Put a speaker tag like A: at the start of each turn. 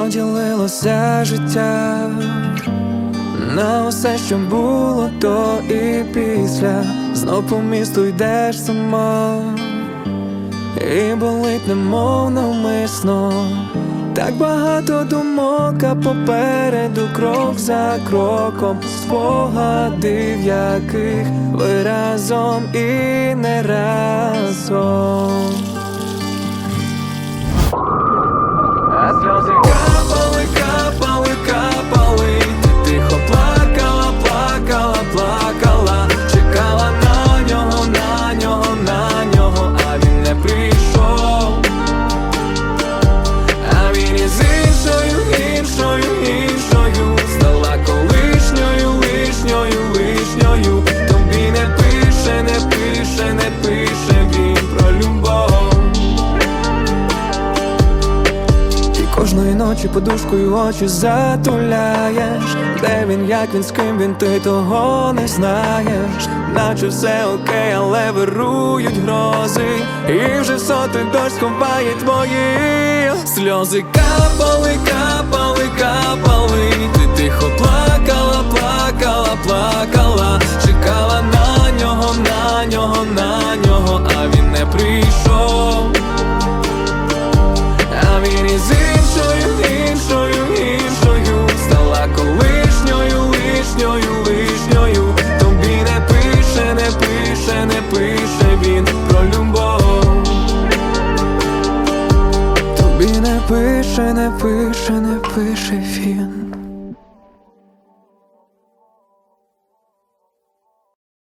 A: Поділилося життя на усе, що було до і після. Знов по місту йдеш сама, і болить немов навмисно. Так багато думок, а попереду крок за кроком, спогадив яких ви разом і не разом. А сльози кожної ночі подушкою очі затуляєш. Де він, як він, з ким він, ти того не знаєш. Наче все окей, але вирують грози. І вже сотий дощ сховає твої Сльози. Капали, капали, капали. Ти тихо плакала, плакала, плакала. Чекала на нього, на нього, на пише, не пише, не пише він